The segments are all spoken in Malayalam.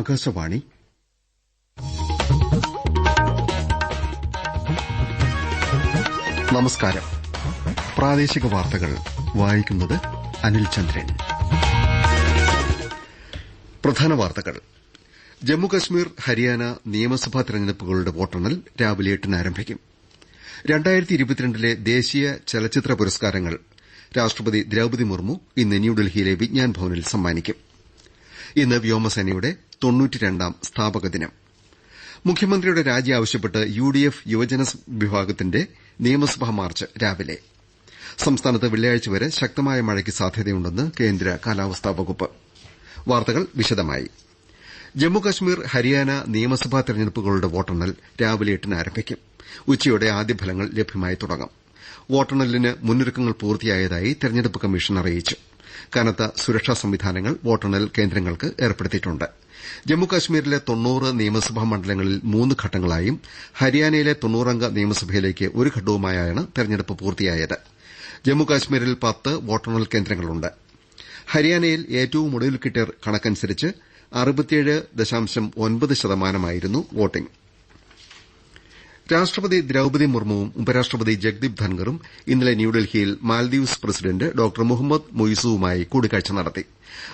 ആകാശവാണി. നമസ്കാരം. പ്രാദേശിക വാർത്തകൾ. വായിക്കുന്നത് അനിൽ ചന്ദ്രൻ. പ്രധാന വാർത്തകൾ. ജമ്മുകശ്മീർ ഹരിയാന നിയമസഭാ തെരഞ്ഞെടുപ്പുകളുടെ വോട്ടെണ്ണൽ രാവിലെ എട്ടിന് ആരംഭിക്കും. രണ്ടായിരത്തി ഇരുപത്തിരണ്ടിലെ ദേശീയ ചലച്ചിത്ര പുരസ്കാരങ്ങൾ. രാഷ്ട്രപതി ദ്രൌപതി മുർമു ഇന്ന് ന്യൂഡൽഹിയിലെ വിജ്ഞാൻ ഭവനിൽ സമ്മാനിക്കും. ഇന്ന് വ്യോമസേനയുടെ തൊണ്ണൂറ്റിരണ്ടാം സ്ഥാപക ദിനം മുഖ്യമന്ത്രിയുടെ രാജി ആവശ്യപ്പെട്ട് യുഡിഎഫ് യുവജന വിഭാഗത്തിന്റെ നിയമസഭാ മാർച്ച് രാവിലെ. സംസ്ഥാനത്ത് വെള്ളിയാഴ്ച വരെ ശക്തമായ മഴയ്ക്ക് സാധ്യതയുണ്ടെന്ന് കേന്ദ്ര കാലാവസ്ഥാ വകുപ്പ്. വാർത്തകൾ വിശദമായി. ജമ്മുകശ്മീർ ഹരിയാന നിയമസഭാ തെരഞ്ഞെടുപ്പുകളുടെ വോട്ടെണ്ണൽ രാവിലെ എട്ടിന് ആരംഭിക്കും. ഉച്ചയോടെ ആദ്യ ഫലങ്ങൾ ലഭ്യമായി തുടങ്ങും. വോട്ടെണ്ണലിന് മുന്നൊരുക്കങ്ങൾ പൂർത്തിയായതായി തെരഞ്ഞെടുപ്പ് കമ്മീഷൻ അറിയിച്ചു. കനത്ത സുരക്ഷാ സംവിധാനങ്ങൾ വോട്ടെണ്ണൽ കേന്ദ്രങ്ങൾക്ക് ഏർപ്പെടുത്തിയിട്ടുണ്ട്. ജമ്മുകശ്മീരിലെ തൊണ്ണൂറ് നിയമസഭാ മണ്ഡലങ്ങളിൽ മൂന്ന് ഘട്ടങ്ങളായും ഹരിയാനയിലെ തൊണ്ണൂറംഗ നിയമസഭയിലേക്ക് ഒരു ഘട്ടവുമായാണ് തെരഞ്ഞെടുപ്പ് പൂർത്തിയായത്. ജമ്മുകശ്മീരിൽ പത്ത് വോട്ടെണ്ണൽ കേന്ദ്രങ്ങളുണ്ട്. ഹരിയാനയിൽ ഏറ്റവും ഒടുവിൽ കിട്ടിയ കണക്കനുസരിച്ച് ശതമാനമായിരുന്നു വോട്ടിംഗ്. രാഷ്ട്രപതി ദ്രൌപതി മുർമുവും ഉപരാഷ്ട്രപതി ജഗ്ദീപ് ധൻഗറും ഇന്നലെ ന്യൂഡൽഹിയിൽ മാൽദീവ്സ് പ്രസിഡന്റ് ഡോക്ടർ മുഹമ്മദ് മൊയ്സുവുമായി കൂടിക്കാഴ്ച നടത്തി.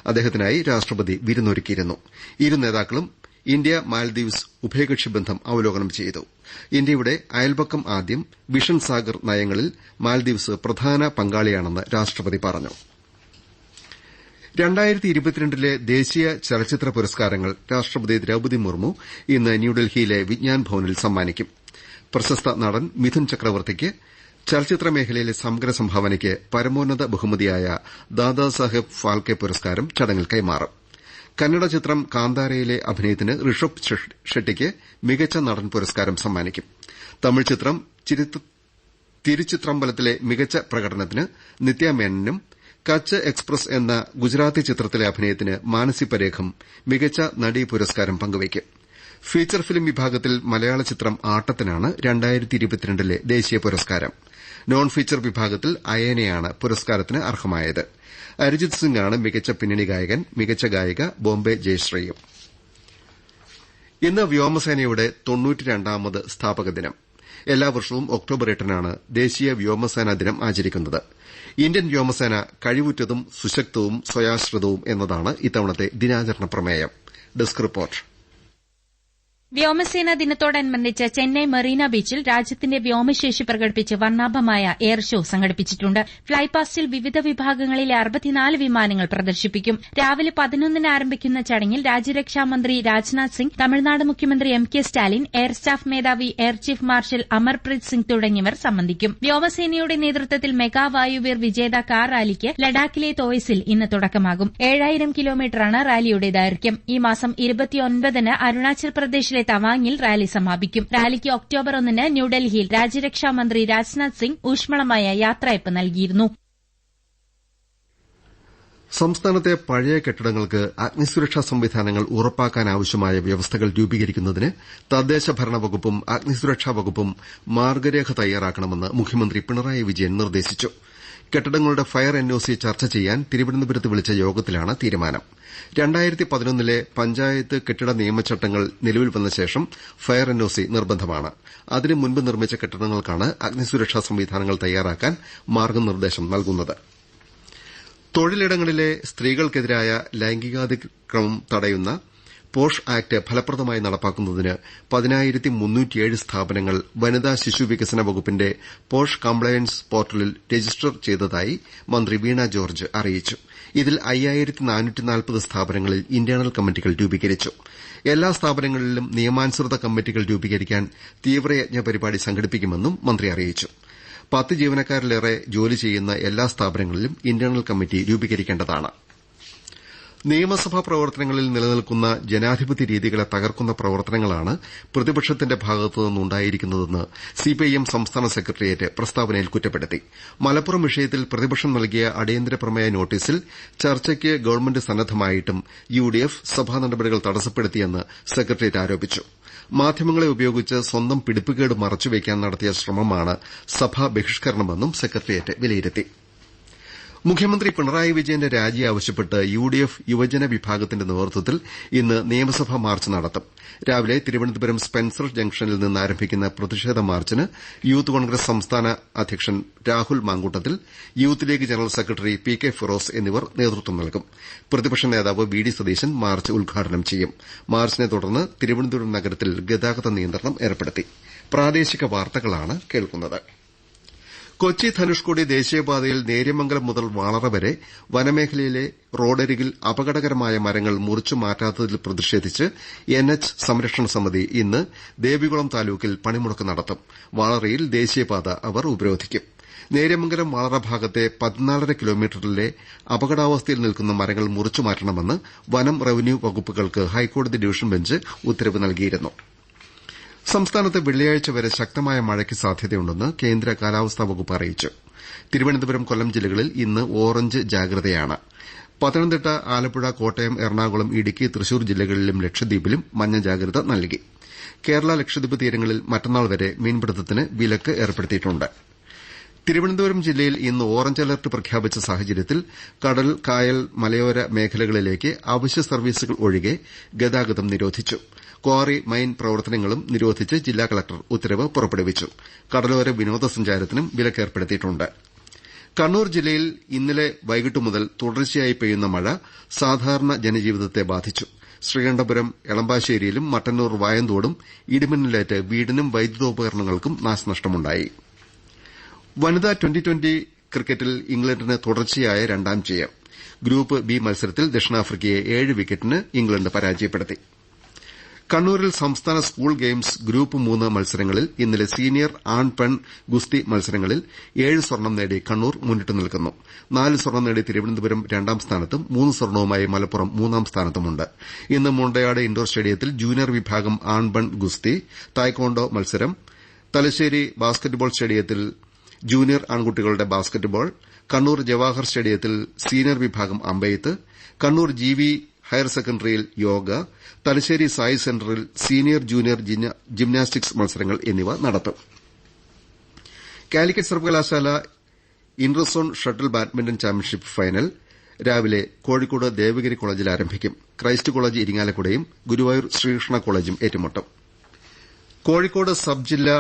അദ്ദേഹത്തിനായി രാഷ്ട്രപതി വിരുന്നൊരുക്കിയിരുന്നു. ഇരു നേതാക്കളും ഇന്ത്യ മാൽദീവ്സ് ഉഭയകക്ഷി ബന്ധം അവലോകനം ചെയ്തു. ഇന്ത്യയുടെ അയൽപക്കം ആദ്യം വിഷൻ സാഗർ നയങ്ങളിൽ മാൽദീവ്സ് പ്രധാന പങ്കാളിയാണെന്ന് രാഷ്ട്രപതി പറഞ്ഞു. ലെ ദേശീയ ചലച്ചിത്ര പുരസ്കാരങ്ങൾ രാഷ്ട്രപതി ദ്രൌപതി മുർമു ഇന്ന് ന്യൂഡൽഹിയിലെ വിജ്ഞാൻ ഭവനിൽ സമ്മാനിക്കും. പ്രശസ്ത നടൻ മിഥുൻ ചക്രവർത്തിക്ക് ചലച്ചിത്ര മേഖലയിലെ സമഗ്ര സംഭാവനയ്ക്ക് പരമോന്നത ബഹുമതിയായ ദാദാസാഹേബ് ഫാൽക്കെ പുരസ്കാരം ചടങ്ങിൽ കൈമാറും. കന്നഡ ചിത്രം കാന്താരയിലെ അഭിനയത്തിന് ഋഷഭ് ഷെട്ടിക്ക് മികച്ച നടൻ പുരസ്കാരം സമ്മാനിക്കും. തമിഴ് ചിത്രം തിരുച്ചിത്രമ്പലത്തിലെ മികച്ച പ്രകടനത്തിന് നിത്യ മേനനും കച്ച് എക്സ്പ്രസ് എന്ന ഗുജറാത്തി ചിത്രത്തിലെ അഭിനയത്തിന് മാനസി പരേഖം മികച്ച നടീ പുരസ്കാരം പങ്കുവയ്ക്കും. ഫീച്ചർ ഫിലിം വിഭാഗത്തിൽ മലയാള ചിത്രം ആട്ടത്തിനാണ് ലെ ദേശീയ പുരസ്കാരം. നോൺ ഫീച്ചർ വിഭാഗത്തിൽ അയേനയാണ് പുരസ്കാരത്തിന് അർഹമായത്. അരിജിത് സിംഗാണ് മികച്ച പിന്നണി ഗായകൻ മികച്ച ഗായിക ബോംബെ ജയശ്രീയും. ഇന്ന് വ്യോമസേനയുടെ തൊണ്ണൂറ്റിരണ്ടാമത് സ്ഥാപക ദിനം. എല്ലാ വർഷവും ഒക്ടോബർ എട്ടിനാണ് ദേശീയ വ്യോമസേനാ ദിനം ആചരിക്കുന്നത്. ഇന്ത്യൻ വ്യോമസേന കഴിവുറ്റതും സുശക്തവും സ്വയാശ്രിതവും എന്നതാണ് ഇത്തവണത്തെ ദിനാചരണ പ്രമേയം. Desk report. വ്യോമസേനാ ദിനത്തോടനുബന്ധിച്ച് ചെന്നൈ മെറീന ബീച്ചിൽ രാജ്യത്തിന്റെ വ്യോമശേഷി പ്രകടിപ്പിച്ച് വർണാഭമായ എയർ ഷോ സംഘടിപ്പിച്ചിട്ടുണ്ട്. ഫ്ളൈപാസ്റ്റിൽ വിവിധ വിഭാഗങ്ങളിലെ അറുപത്തിനാല് വിമാനങ്ങൾ പ്രദർശിപ്പിക്കും. രാവിലെ പതിനൊന്നിന് ആരംഭിക്കുന്ന ചടങ്ങിൽ രാജ്യരക്ഷാ മന്ത്രി രാജ്നാഥ് സിംഗ് തമിഴ്നാട് മുഖ്യമന്ത്രി M K Stalin air staff മേധാവി air chief marshal Amarpreet Singh തുടങ്ങിയവർ സംബന്ധിക്കും. വ്യോമസേനയുടെ നേതൃത്വത്തിൽ മെഗാ വായുവീർ വിജേത കാർ റാലിക്ക് ലഡാക്കിലെ തോയ്സിൽ ഇന്ന് തുടക്കമാകും. ഏഴായിരം കിലോമീറ്ററാണ് റാലിയുടെ ദൈർഘ്യം. ഈ മാസം ഇരുപത്തിയൊൻപതിന് അരുണാചൽ പ്രദേശിലെ തവാങ്ങിൽ റാലി സമാപിക്കും. റാലിക്ക് ഒക്ടോബർ ഒന്നിന് ന്യൂഡൽഹിയിൽ രാജ്യരക്ഷാ മന്ത്രി രാജ്നാഥ് സിംഗ് ഊഷ്മളമായ യാത്രയപ്പ് നൽകിയിരുന്നു. സംസ്ഥാനത്തെ പഴയ കെട്ടിടങ്ങൾക്ക് അഗ്നിസുരക്ഷാ സംവിധാനങ്ങൾ ഉറപ്പാക്കാനാവശ്യമായ വ്യവസ്ഥകൾ രൂപീകരിക്കുന്നതിന് തദ്ദേശ ഭരണ വകുപ്പും അഗ്നിസുരക്ഷാ വകുപ്പും മാർഗരേഖ തയ്യാറാക്കണമെന്ന് മുഖ്യമന്ത്രി പിണറായി വിജയൻ നിർദ്ദേശിച്ചു. കെട്ടിടങ്ങളുടെ ഫയർ എൻഒസി ചർച്ച ചെയ്യാൻ തിരുവനന്തപുരത്ത് വിളിച്ച യോഗത്തിലാണ് തീരുമാനം. രണ്ടായിരത്തി പതിനൊന്നിലെ പഞ്ചായത്ത് കെട്ടിട നിയമചട്ടങ്ങൾ നിലവിൽ വന്ന ശേഷം ഫയർ എൻഒസി നിർബന്ധമാണ്. അതിനു മുൻപ് നിർമ്മിച്ച കെട്ടിടങ്ങൾക്കാണ് അഗ്നിസുരക്ഷാ സംവിധാനങ്ങൾ തയ്യാറാക്കാൻ മാർഗനിർദ്ദേശം നൽകുന്നത്. തൊഴിലിടങ്ങളിലെ സ്ത്രീകൾക്കെതിരായ ലൈംഗികാതിക്രമം തടയുന്ന പോഷ് ആക്ട് ഫലപ്രദമായി നടപ്പാക്കുന്നതിന് പതിനായിരത്തി സ്ഥാപനങ്ങൾ വനിതാ ശിശു വികസന വകുപ്പിന്റെ പോഷ് കംപ്ലയൻസ് പോർട്ടലിൽ രജിസ്റ്റർ ചെയ്തതായി മന്ത്രി വീണ ജോർജ് അറിയിച്ചു. ഇതിൽ അയ്യായിരത്തി സ്ഥാപനങ്ങളിൽ ഇന്റേണൽ കമ്മിറ്റികൾ രൂപീകരിച്ചു. എല്ലാ സ്ഥാപനങ്ങളിലും നിയമാനുസൃത കമ്മിറ്റികൾ രൂപീകരിക്കാൻ തീവ്രയജ്ഞ പരിപാടി സംഘടിപ്പിക്കുമെന്നും മന്ത്രി അറിയിച്ചു. പത്ത് ജീവനക്കാരിലേറെ ജോലി ചെയ്യുന്ന എല്ലാ സ്ഥാപനങ്ങളിലും ഇന്റേണൽ കമ്മിറ്റി രൂപീകരിക്കേണ്ടതാണ്. നിയമസഭാ പ്രവർത്തനങ്ങളിൽ നിലനിൽക്കുന്ന ജനാധിപത്യ രീതികളെ തകർക്കുന്ന പ്രവർത്തനങ്ങളാണ് പ്രതിപക്ഷത്തിന്റെ ഭാഗത്തുനിന്നുണ്ടായിരിക്കുന്നതെന്ന് സിപിഐഎം സംസ്ഥാന സെക്രട്ടേറിയറ്റ് പ്രസ്താവനയിൽ കുറ്റപ്പെടുത്തി. മലപ്പുറം വിഷയത്തിൽ പ്രതിപക്ഷം നൽകിയ അടിയന്തര പ്രമേയ നോട്ടീസിൽ ചർച്ചയ്ക്ക് ഗവൺമെന്റ് സന്നദ്ധമായിട്ടും യുഡിഎഫ് സഭാ നടപടികൾ തടസ്സപ്പെടുത്തിയെന്ന് സെക്രട്ടേറിയറ്റ് ആരോപിച്ചു. മാധ്യമങ്ങളെ ഉപയോഗിച്ച് സ്വന്തം പിടിപ്പുകേട് മറച്ചുവെക്കാൻ നടത്തിയ ശ്രമമാണ് സഭാ ബഹിഷ്കരണമെന്നും സെക്രട്ടേറിയറ്റ് വിലയിരുത്തി. മുഖ്യമന്ത്രി പിണറായി വിജയന്റെ രാജി ആവശ്യപ്പെട്ട് യുഡിഎഫ് യുവജന വിഭാഗത്തിന്റെ നേതൃത്വത്തിൽ ഇന്ന് നിയമസഭാ മാർച്ച് നടത്തും. രാവിലെ തിരുവനന്തപുരം സ്പെൻസർ ജംഗ്ഷനിൽ നിന്ന് ആരംഭിക്കുന്ന പ്രതിഷേധ മാർച്ചിന് യൂത്ത് കോൺഗ്രസ് സംസ്ഥാന അധ്യക്ഷൻ Rahul Mankoottathil Youth League general secretary P K Firoz എന്നിവർ നേതൃത്വം നൽകും. പ്രതിപക്ഷ നേതാവ് വി ഡി സതീശൻ മാർച്ച് ഉദ്ഘാടനം ചെയ്യും. മാർച്ചിനെ തുടർന്ന് തിരുവനന്തപുരം നഗരത്തിൽ ഗതാഗത നിയന്ത്രണം ഏർപ്പെടുത്തി. കൊച്ചി ധനുഷ്കോടി ദേശീയപാതയിൽ നേര്യമംഗലം മുതൽ വാളറ വരെ വനമേഖലയിലെ റോഡരികിൽ അപകടകരമായ മരങ്ങൾ മുറിച്ചു മാറ്റാത്തതിൽ പ്രതിഷേധിച്ച് എൻ എച്ച് സംരക്ഷണ സമിതി ഇന്ന് ദേവികുളം താലൂക്കിൽ പണിമുടക്ക് നടത്തും. വാളറയിൽ ദേശീയപാത അവർ ഉപരോധിക്കും. നേര്യമംഗലം വാളറ ഭാഗത്തെ പതിനാലര കിലോമീറ്ററിലെ അപകടാവസ്ഥയിൽ നിൽക്കുന്ന മരങ്ങൾ മുറിച്ചു മാറ്റണമെന്ന് വനം റവന്യൂ വകുപ്പുകൾക്ക് ഹൈക്കോടതി ഡിവിഷൻ ബെഞ്ച് ഉത്തരവ് നൽകിയിരുന്നു. സംസ്ഥാനത്ത് വെള്ളിയാഴ്ച വരെ ശക്തമായ മഴയ്ക്ക് സാധ്യതയുണ്ടെന്ന് കേന്ദ്ര കാലാവസ്ഥാ വകുപ്പ് അറിയിച്ചു. തിരുവനന്തപുരം കൊല്ലം ജില്ലകളിൽ ഇന്ന് ഓറഞ്ച് ജാഗ്രതയാണ്. പത്തനംതിട്ട ആലപ്പുഴ കോട്ടയം എറണാകുളം ഇടുക്കി തൃശൂർ ജില്ലകളിലും ലക്ഷദ്വീപിലും മഞ്ഞ ജാഗ്രത നൽകി. കേരള ലക്ഷദ്വീപ് തീരങ്ങളിൽ മറ്റന്നാൾ വരെ മീൻപിടുത്തത്തിന് വിലക്ക് ഏർപ്പെടുത്തിയിട്ടുണ്ട്. തിരുവനന്തപുരം ജില്ലയിൽ ഇന്ന് ഓറഞ്ച് അലർട്ട് പ്രഖ്യാപിച്ച സാഹചര്യത്തിൽ കടൽ കായൽ മലയോര മേഖലകളിലേക്ക് അവശ്യ സർവീസുകൾ ഒഴികെ ഗതാഗതം നിരോധിച്ചു. ക്വാറി മൈൻ പ്രവർത്തനങ്ങളും നിരോധിച്ച് ജില്ലാ കലക്ടർ ഉത്തരവ് പുറപ്പെടുവിച്ചു. കടലോര വിനോദസഞ്ചാരത്തിനും വിലക്കേർപ്പെടുത്തിയിട്ടുണ്ട്. കണ്ണൂർ ജില്ലയിൽ ഇന്നലെ വൈകിട്ട് മുതൽ തുടർച്ചയായി പെയ്യുന്ന മഴ സാധാരണ ജനജീവിതത്തെ ബാധിച്ചു. ശ്രീകണ്ഠപുരം എളമ്പാശ്ശേരിയിലും മട്ടന്നൂർ വായന്തോടും ഇടിമിന്നലേറ്റ് വീടിനും വൈദ്യുതോപകരണങ്ങൾക്കും നാശനഷ്ടമുണ്ടായി. വനിതാ ട്വന്റി ട്വന്റി ക്രിക്കറ്റിൽ ഇംഗ്ലണ്ടിന് തുടർച്ചയായ രണ്ടാം ജയം. ഗ്രൂപ്പ് ബി മത്സരത്തിൽ ദക്ഷിണാഫ്രിക്കയെ ഏഴ് വിക്കറ്റിന് ഇംഗ്ലണ്ട് പരാജയപ്പെടുത്തി. കണ്ണൂരിൽ സംസ്ഥാന സ്കൂൾ ഗെയിംസ് ഗ്രൂപ്പ് മൂന്ന് മത്സരങ്ങളിൽ ഇന്നലെ സീനിയർ ആൺ പെൺ ഗുസ്തി മത്സരങ്ങളിൽ ഏഴ് സ്വർണം നേടി കണ്ണൂർ മുന്നിട്ട് നിൽക്കുന്നു. നാല് സ്വർണം നേടി തിരുവനന്തപുരം രണ്ടാം സ്ഥാനത്തും മൂന്ന് സ്വർണവുമായി മലപ്പുറം മൂന്നാം സ്ഥാനത്തുമുണ്ട്. ഇന്ന് മുണ്ടയാട് ഇൻഡോർ സ്റ്റേഡിയത്തിൽ ജൂനിയർ വിഭാഗം ആൺ പെൺ ഗുസ്തി തായ്ക്കോണ്ടോ മത്സരം തലശ്ശേരി ബാസ്ക്കറ്റ്ബോൾ സ്റ്റേഡിയത്തിൽ ജൂനിയർ ആൺകുട്ടികളുടെ ബാസ്ക്കറ്റ്ബോൾ കണ്ണൂർ ജവാഹർ സ്റ്റേഡിയത്തിൽ സീനിയർ വിഭാഗം അമ്പെയ്ത്ത് കണ്ണൂർ ജി ഹയർ സെക്കൻഡറിയിൽ യോഗ തലശ്ശേരി സായി സെന്ററിൽ സീനിയർ ജൂനിയർ ജിംനാസ്റ്റിക്സ് മത്സരങ്ങൾ എന്നിവ നടത്തും. കാലിക്കറ്റ് സർവകലാശാല interzone shuttle badminton championship final രാവിലെ കോഴിക്കോട് ദേവഗിരി കോളേജിൽ ആരംഭിക്കും. ക്രൈസ്റ്റ് കോളേജ് ഇരിങ്ങാലക്കുടയും ഗുരുവായൂർ ശ്രീകൃഷ്ണ കോളേജും ഏറ്റുമുട്ടും. കോഴിക്കോട് സബ് ജില്ലാ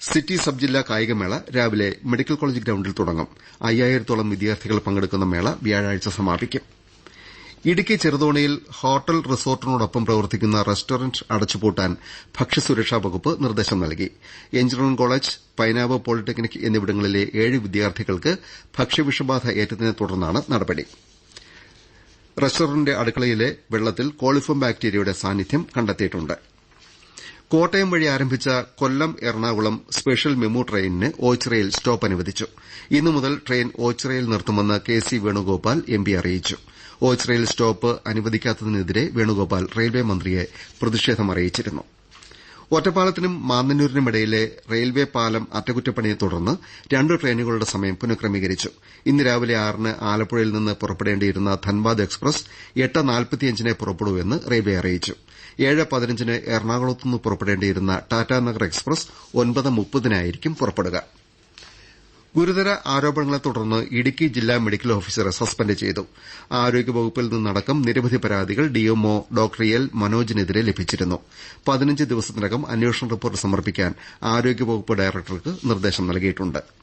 സിറ്റി സബ് ജില്ലാ കായികമേള രാവിലെ മെഡിക്കൽ കോളേജ് ഗ്രൌണ്ടിൽ തുടങ്ങും. അയ്യായിരത്തോളം വിദ്യാർത്ഥികൾ പങ്കെടുക്കുന്ന മേള വ്യാഴാഴ്ച സമാപിക്കും. ഇടുക്കി ചെറുതോണിയിൽ ഹോട്ടൽ റിസോർട്ടിനോടൊപ്പം പ്രവർത്തിക്കുന്ന റെസ്റ്റോറന്റ് അടച്ചുപൂട്ടാൻ ഭക്ഷ്യസുരക്ഷാ വകുപ്പ് നിർദ്ദേശം നൽകി. എഞ്ചിനീയറിംഗ് കോളേജ് പൈനാവ് പോളിടെക്നിക് എന്നിവിടങ്ങളിലെ ഏഴ് വിദ്യാർത്ഥികൾക്ക് ഭക്ഷ്യവിഷബാധ ഏറ്റതിനെ തുടർന്നാണ് നടപടി. റെസ്റ്റോറന്റിന്റെ അടുക്കളയിലെ വെള്ളത്തിൽ കോളിഫോം ബാക്ടീരിയയുടെ സാന്നിധ്യം കണ്ടെത്തിയിട്ടുണ്ട്. കോട്ടയം വഴി ആരംഭിച്ച കൊല്ലം എറണാകുളം സ്പെഷ്യൽ മെമു ട്രെയിനിന് ഓച്ചിറയിൽ സ്റ്റോപ്പ് അനുവദിച്ചു. ഇന്നു മുതൽ ട്രെയിൻ ഓച്ചിറയിൽ നിർത്തുമെന്ന് K C Venugopal M P അറിയിച്ചു. ഓച്ചിറയിൽ സ്റ്റോപ്പ് അനുവദിക്കാത്തതിനെതിരെ വേണുഗോപാൽ റെയിൽവേ മന്ത്രിയെ പ്രതിഷേധമറിയിച്ചിരുന്നു ഒറ്റപ്പാലത്തിനും മാന്നന്നൂരിനുമിടയിലെ റെയിൽവേ പാലം അറ്റകുറ്റപ്പണിയെ തുടർന്ന് രണ്ട് ട്രെയിനുകളുടെ സമയം പുനഃക്രമീകരിച്ചു. ഇന്ന് രാവിലെ ആറിന് ആലപ്പുഴയിൽ നിന്ന് പുറപ്പെടേണ്ടിയിരുന്ന ധൻബാദ് എക്സ്പ്രസ് എട്ട് നാൽപ്പത്തിയഞ്ചിനെ പുറപ്പെടൂവെന്ന് റെയിൽവേ അറിയിച്ചു. ഏഴ് പതിനഞ്ചിന് എറണാകുളത്തുനിന്ന് പുറപ്പെടേണ്ടിയിരുന്ന ടാറ്റാനഗർ എക്സ്പ്രസ് ഒൻപത് മുപ്പതിനായിരിക്കും പുറപ്പെടുക. ഗുരുതര ആരോപണങ്ങളെ തുടർന്ന് ഇടുക്കി ജില്ലാ മെഡിക്കൽ ഓഫീസറെ സസ്പെൻഡ് ചെയ്തു. ആരോഗ്യവകുപ്പിൽ നിന്നടക്കം നിരവധി പരാതികൾ ഡിഎംഒ ഡോക്ടർ എൽ മനോജിനെതിരെ ലഭിച്ചിരുന്നു. പതിനഞ്ച് ദിവസത്തിനകം അന്വേഷണ റിപ്പോർട്ട് സമർപ്പിക്കാൻ ആരോഗ്യവകുപ്പ് ഡയറക്ടർക്ക് നിർദ്ദേശം നൽകിയിട്ടുണ്ട്.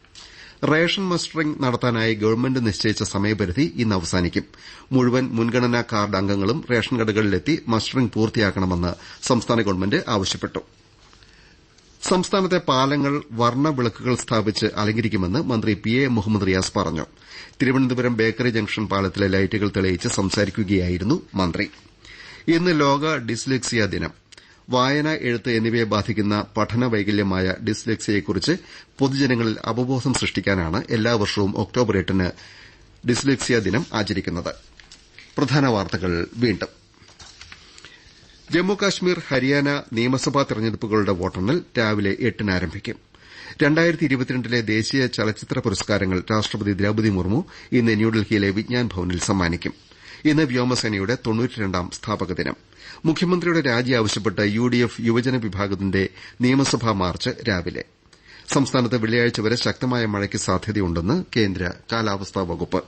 റേഷൻ മസ്റ്ററിംഗ് നടത്താനായി ഗവൺമെന്റ് നിശ്ചയിച്ച സമയപരിധി ഇന്ന് അവസാനിക്കും. മുഴുവൻ മുൻഗണനാ കാർഡ് അംഗങ്ങളും റേഷൻ കടകളിലെത്തി മസ്റ്ററിംഗ് പൂർത്തിയാക്കണമെന്ന് സംസ്ഥാന ഗവൺമെന്റ് ആവശ്യപ്പെട്ടു. സംസ്ഥാനത്തെ പാലങ്ങൾ വർണവിളക്കുകൾ സ്ഥാപിച്ച് അലങ്കരിക്കുമെന്ന് മന്ത്രി പി എ മുഹമ്മദ് റിയാസ് പറഞ്ഞു. തിരുവനന്തപുരം ബേക്കറി ജംഗ്ഷൻ പാലത്തിലെ ലൈറ്റുകൾ തെളിയിച്ച് സംസാരിക്കുകയായിരുന്നു മന്ത്രി. ഇന്ന് ലോക ഡിസ്ലെക്സിയ ദിനം. വായന എഴുത്ത് എന്നിവയെ ബാധിക്കുന്ന പഠന വൈകല്യമായ ഡിസ്ലെക്സിയയെക്കുറിച്ച് പൊതുജനങ്ങളിൽ അവബോധം സൃഷ്ടിക്കാനാണ് എല്ലാ വർഷവും ഒക്ടോബർ എട്ടിന് ഡിസ്ലെക്സിയ ദിനം ആചരിക്കുന്നത്. ജമ്മുകാശ്മീർ ഹരിയാന നിയമസഭാ തെരഞ്ഞെടുപ്പുകളുടെ വോട്ടെണ്ണൽ രാവിലെ എട്ടിന് ആരംഭിക്കും. ലെ ദേശീയ ചലച്ചിത്ര പുരസ്കാരങ്ങൾ രാഷ്ട്രപതി ദ്രൌപതി മുർമു ഇന്ന് ന്യൂഡൽഹിയിലെ വിജ്ഞാൻ ഭവനിൽ സമ്മാനിക്കും. ഇന്ന് വ്യോമസേനയുടെ തൊണ്ണൂറ്റിരണ്ടാം സ്ഥാപക ദിനം മുഖ്യമന്ത്രിയുടെ രാജി ആവശ്യപ്പെട്ട് യുഡിഎഫ് യുവജന വിഭാഗത്തിന്റെ നിയമസഭാ മാർച്ച് രാവിലെ. സംസ്ഥാനത്ത് വെള്ളിയാഴ്ച വരെ ശക്തമായ മഴയ്ക്ക് സാധ്യതയുണ്ടെന്ന് കേന്ദ്ര കാലാവസ്ഥാ വകുപ്പ്.